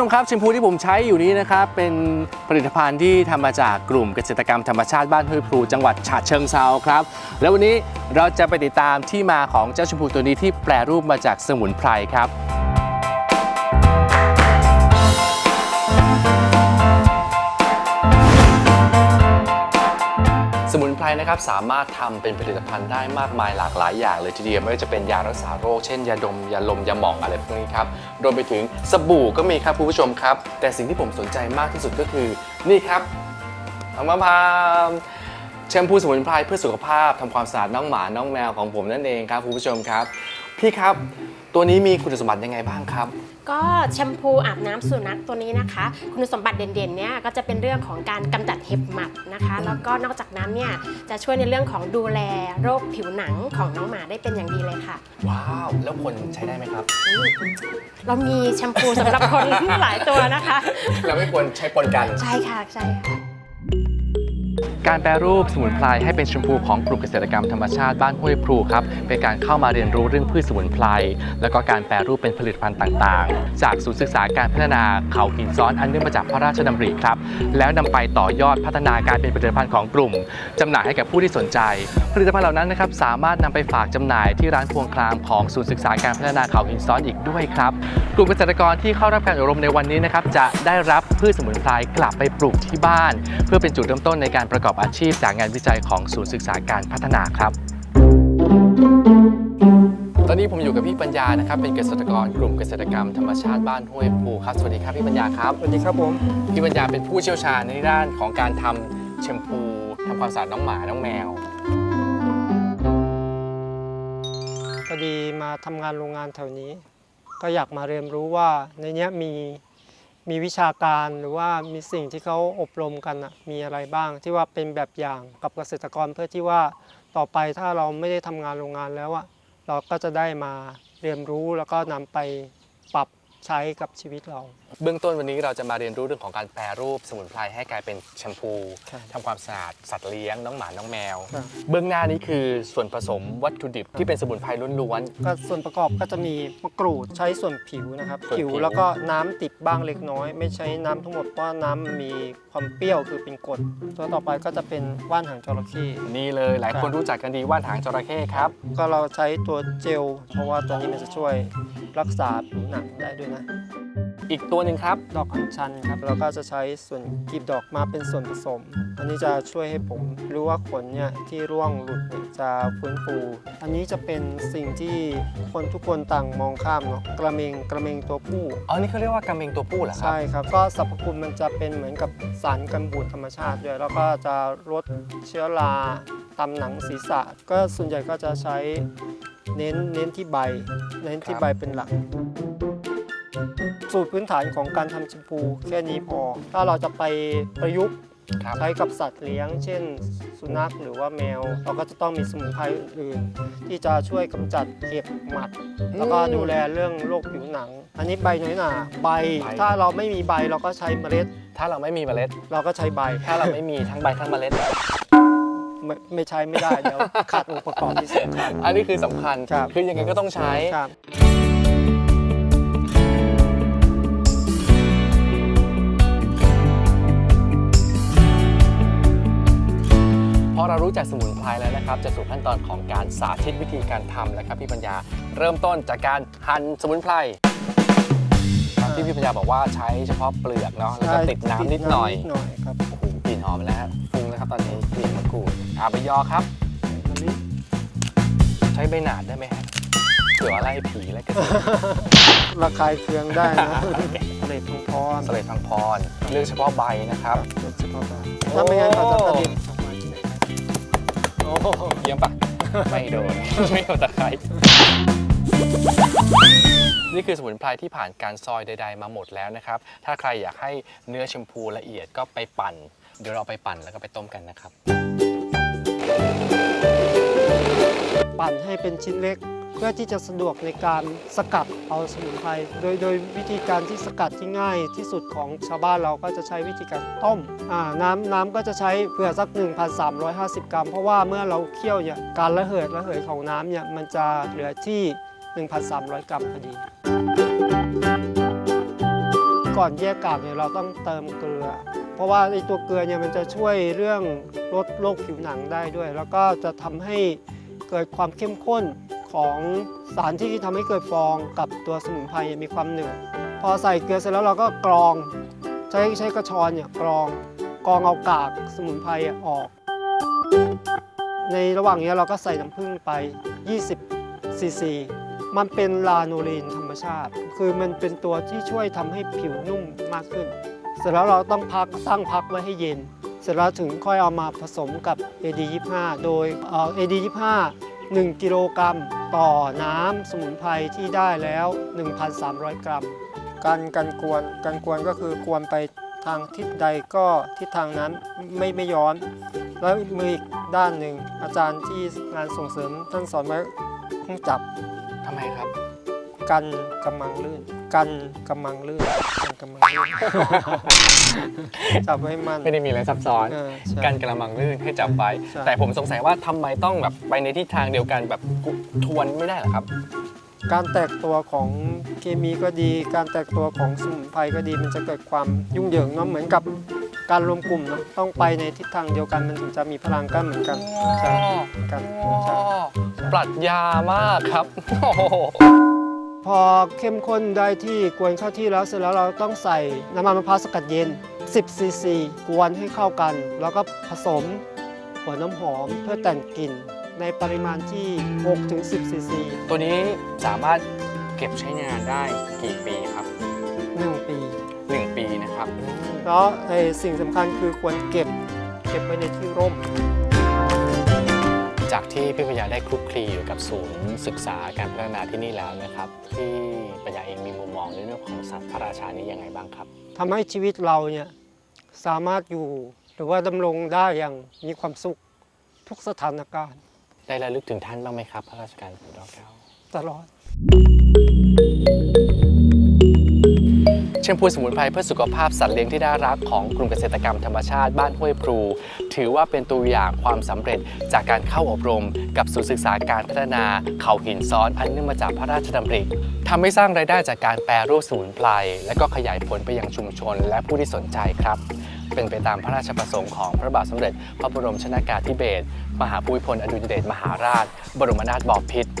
ชมครับแชมพูที่ผมใช้อยู่นี้นะครับเป็นผลิตภัณฑ์ที่ทำมาจากกลุ่มเกษตรกรรมธรรมชาติบ้านห้วยพลูจังหวัดฉะเชิงเซาครับ แล้ววันนี้เราจะไปติดตามที่มาของเจ้าแชมพูตัวนี้ที่แปรรูปมาจากสมุนไพรครับ นะครับสามารถทำเป็นผลิตภัณฑ์ได้มากมายหลากหลายอย่างเลยทีเดียวไม่ว่าจะเป็นยารักษาโรคเช่นยาดมยาลมยาหม่องอะไรพวกนี้ครับรวมไปถึงสบู่ก็มีครับคุณผู้ชมครับ แต่สิ่งที่ผมสนใจมากที่สุดก็คือนี่ครับเอามาพามแชมพูสมุนไพรเพื่อสุขภาพทำความสะอาดน้องหมาน้องแมวของผมนั่นเองครับคุณผู้ชมครับ พี่ครับ ตัวนี้มีคุณสมบัติยังไงบ้างครับ ก็แชมพูอาบน้ำสุนัขตัวนี้นะคะ คุณสมบัติเด่นๆเนี่ยก็จะเป็นเรื่องของการกำจัดเห็บหมัดนะคะ แล้วก็นอกจากนั้นเนี่ยจะช่วยในเรื่องของดูแลโรคผิวหนังของน้องหมาได้เป็นอย่างดีเลยค่ะ ว้าว แล้วคนใช้ได้ไหมครับ เรามีแชมพูสำหรับคน หลายตัวนะคะ เราไม่ควรใช้ปนกัน ใช่ค่ะใช่ค่ะ การแปรรูปสมุนไพรให้เป็นชมพูของกลุ่มเกษตรกรรมธรรมชาติบ้านห้วยพลูครับเป็นการเข้ามาเรียนรู้เรื่องพืชสมุนไพรแล้วก็การแปรรูปเป็นผลิตภัณฑ์ต่างๆ จากศูนย์ศึกษาการพัฒนาเขาหินซ้อนอันเนื่องมาจากพระราชดำริครับแล้วนำไปต่อยอดพัฒนาการเป็นผลิตภัณฑ์ของกลุ่มจำหน่ายให้แก่ผู้ที่สนใจ ผลิตภัณฑ์เหล่านั้นนะครับสามารถนำไปฝากจำหน่ายที่ร้านพวงคลามของศูนย์ศึกษาการพัฒนาเขาหินซ้อนอีกด้วยครับกลุ่มเกษตรกรที่เข้ารับการอบรมในวันนี้นะครับจะได้รับพืชสมุนไพรกลับไปปลูกที่บ้าน เพื่อเป็นจุดเริ่มต้นในการประกอบอาชีพจากงานวิจัยของศูนย์ศึกษาการพัฒนาครับตอนนี้ผมอยู่กับพี่ปัญญานะครับ เป็นเกษตรกรกลุ่มเกษตรกรรมธรรมชาติบ้านห้วยภูครับสวัสดีครับพี่ปัญญาครับสวัสดีครับผมพี่ปัญญาเป็นผู้เชี่ยวชาญในด้านของการทำแชมพูทำความสะอาดน้องหมาน้องแมวพอดีมาทำงานโรงงานแถวนี้ ก็อยากมาเรียนรู้ว่าในเนี้ยมี มีวิชาการหรือว่ามีสิ่งที่เขาอบรมกันนะมีอะไรบ้าง ที่ว่าเป็นแบบอย่างกับเกษตรกรเพื่อที่ว่าต่อไปถ้าเราไม่ได้ทำงานโรงงานแล้วอะเราก็จะได้มาเรียนรู้แล้วก็นำไปปรับใช้กับชีวิตเรา เบื้องต้นวันนี้เราจะมาเรียนรู้เรื่องของการแปรรูปสมุนไพรให้กลายเป็นแชมพูครับทำความสะอาดสัตว์เลี้ยงน้องหมาน้องแมว ครับ เบื้องหน้านี้คือส่วนผสมวัตถุดิบที่เป็นสมุนไพรล้วน ก็ส่วนประกอบก็จะมีมะกรูดใช้ส่วนผิวนะครับ ส่วนผิผิว วแล้วก็น้ำติดบ้างเล็กน้อย ไม่ใช้น้ำทั้งหมดเพราะว่าน้ำมันมีความเปรี้ยวคือเป็นกรดตัวต่อไปก็จะเป็นว่านหางจระเข้ๆ นี่เลยหลายคนรู้จักกันดีว่านหางจระเข้ครับ ก็เราใช้ตัวเจล เพราะว่าตัวนี้มันจะช่วยรักษาผิวหนังได้ด้วยนะ อีกตัวหนึ่งครับ ดอกอัญชันครับเราก็จะใช้ส่วนกลีบดอกมาเป็นส่วนผสม อันนี้จะช่วยให้ผมรู้ว่าขนเนี่ยที่ร่วงหลุดเนี่ยจะฟื้นฟู อันนี้จะเป็นสิ่งที่คนทุกคนต่างมองข้ามเนาะกระเมงกระเมงตัวผู้ อ๋อ นี่เขาเรียกว่ากระเมงตัวผู้เหรอครับ ใช่ครับ ก็สรรพคุณมันจะเป็นเหมือนกับสารกันบูดธรรมชาติด้วยแล้วก็จะลดเชื้อราตามหนังศีรษะ ก็ส่วนใหญ่ก็จะใช้เน้นเน้นที่ใบ เน้นที่ครับใบเป็นหลัก สูตรพื้นฐานของการทำแชมพูแค่นี้พอ ถ้าเราจะไปประยุกต์ครับ ใช้กับสัตว์เลี้ยง เช่น สุนัขหรือว่าแมว เราก็จะต้องมีสมุนไพรอื่นๆ ที่จะช่วยกำจัดเห็บหมัด แล้วก็ดูแลเรื่องโรคผิวหนัง อันนี้ใบน้อยหนาใบ ใบ ถ้าเราไม่มีใบเราก็ใช้เมล็ด ถ้าเราไม่มีเมล็ด เราก็ใช้ใบถ้าเราไม่มีทั้งใบทั้งเมล็ด ไม่ไม่ใช้ไม่ได้เดี๋ยวขาดองค์ประกอบที่สำคัญ อันนี้คือสำคัญ ครับ คือยังไงก็ต้องใช้ ครับ รารู้จักสมุนไพรแล้วนะครับ จะสู่ขั้นตอนของการสาธิตวิธีการทำแล้วครับพี่ปัญญาเริ่มต้นจากการหั่นสมุนไพรครับที่พี่ปัญญาบอกว่าใช้เฉพาะเปลือกเนาะแล้วก็ติดน้ำนิดหน่อยติดำนิดหน่อยครับโอ้โหกลิ่นหอมแล้วฮะฟุ้งแล้วครับตอนนี้กลิ่นมะกรูดอาใบยอครับ อันนี้ใช้ใบหนาดได้ไหมฮะเผื่ออะไรผีอะไรกันระคายเคืองได้นะทะเลทองพรสเลดพังพรเลือกเฉพาะใบนะครับโดยเฉพาะใบถ้าไม่งั้นเขาจะกระเด็นออก เยี่ยมปะไม่โดน ไม่โดนตะไคร้นี่คือสมุนไพรที่ผ่านการซอยใด ๆ มาหมดแล้วนะครับ ถ้าใครอยากให้เนื้อแชมพูละเอียดก็ไปปั่น เดี๋ยวเราไปปั่นแล้วก็ไปต้มกันนะครับ ปั่นให้เป็นชิ้นเล็ก พื่อที่จะสะดวกในการสกัดเอาสมุนไพรโดยโดยวิธีการที่สกัดที่ง่ายที่สุดของชาวบ้านเราก็จะใช้วิธีการต้มน้ำน้ำก็จะใช้เผื่อสัก 1,350 กรัม เพราะว่าเมื่อเราเคี่ยวเนี่ยการระเหยระเหยของน้ำเนี่ยมันจะเหลือที่ 1,300 กรัมพอดี ก่อนแยกกากเนี่ยเราต้องเติมเกลือเพราะว่าไอตัวเกลือเนี่ยมันจะช่วยเรื่องลดโรคผิวหนังได้ด้วย แล้วก็จะทำให้เกิดความเข้มข้น ของสารที่ทำให้เกิดฟองกับตัวสมุนไพรมีความหนืดพอใส่เกลือเสร็จแล้วเราก็กรองใช้ใช้กระชอนเนี่ยกรองกรองเอากากสมุนไพรออก ในระหว่างนี้เราก็ใส่น้ำผึ้งไป 20ซีซีมันเป็นลาโนลีนธรรมชาติ คือมันเป็นตัวที่ช่วยทำให้ผิวนุ่มมากขึ้น เสร็จแล้วเราต้องพักตั้งพักไว้ให้เย็น เสร็จแล้วถึงค่อยเอามาผสมกับ AD25 โดยเอ่อ AD25 1 กิโลกรัมต่อน้ำสมุนไพรที่ได้แล้ว 1,300 กรัม การการกวนการกวนก็คือกวนไปทางทิศใดก็ทิศทางนั้นไม่ไม่ย้อน แล้วมืออีกด้านหนึ่งอาจารย์ที่งานส่งเสริมท่านสอนไว้ต้องจับทำไมครับ กันกำมังลื่น กันกำมังลื่น กันกำมังลื่น จับไว้มัน ไม่ได้มีอะไรซับซ้อนเออใช่การกระมังลื่นให้จับไว้ ใช่ แต่ผมสงสัยว่าทำไมต้องแบบไปในทิศทางเดียวกันแบบทวนไม่ได้เหรอครับ การแตกตัวของเคมีก็ดี การแตกตัวของสมุนไพรก็ดี มันจะเกิดความยุ่งเหยิงเนาะเหมือนกับการรวมกลุ่มเนาะต้องไปในทิศทางเดียวกันมันถึงจะมีพลังกันเหมือนกันใช่เหมือนกันใช่ ปรัชญามากครับโอ้โห พอเข้มข้นได้ที่กวนเข้าที่แล้วเสร็จแล้วเราต้องใส่น้ำมันมะพร้าวสกัดเย็น 10 ซีซี กวนให้เข้ากัน แล้วก็ผสมหัวน้ำหอมเพื่อแต่งกลิ่นในปริมาณที่ 6-10 ซีซี ตัวนี้สามารถเก็บใช้งานได้กี่ปีครับ 1 ปี 1 ปีนะครับ แล้วไอ้สิ่งสำคัญคือควรเก็บ เก็บไว้ในที่ร่ม จากที่พี่ปัญญาได้คลุกคลีอยู่กับศูนย์ศึกษาการพัฒนาที่นี่แล้วนะครับ ที่ปัญญาเองมีมุมมองในเรื่องของสัตว์พระราชานี้ยังไงบ้างครับทำให้ชีวิตเราเนี่ยสามารถอยู่หรือว่าดำรงได้อย่างมีความสุขทุกสถานการณ์ ได้ระลึกถึงท่านบ้างไหมครับ พระราชการของดอกเก้าตลอดแช มพูสมุนไพรเพื่อสุขภาพสัตว์เลี้ยงที่น่ารักของกลุ่มเกษตรกรรมธรรมชาติบ้านห้วยพลูถือว่าเป็นตัวอย่างความสำเร็จจากการเข้าอบรม กับศูนย์ศึกษาการพัฒนาเขาหินซ้อนอันเนื่องมาจากพระราชดำริทำให้สร้างรายได้จากการแปรรูปสมุนไพรและก็ขยายผลไปยังชุมชน และผู้ที่สนใจครับเป็นไปตามพระราชประสงค์ของพระบาทสมเด็จ พระบรมชนากาธิเบศรมหาภูมิพลอดุลยเดชมหาราช บรมนาถบพิตร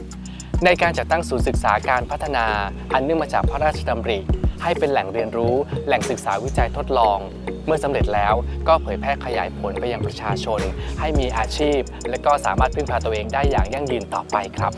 ในการจัดตั้งศูนย์ศึกษาการพัฒนา อันเนื่องมาจากพระราชดำริ ให้เป็นแหล่งเรียนรู้ แหล่งศึกษาวิจัยทดลอง เมื่อสำเร็จแล้วก็เผยแพร่ขยายผลไปยังประชาชน ให้มีอาชีพ และก็สามารถพึ่งพาตัวเองได้อย่างยั่งยืนต่อไปครับ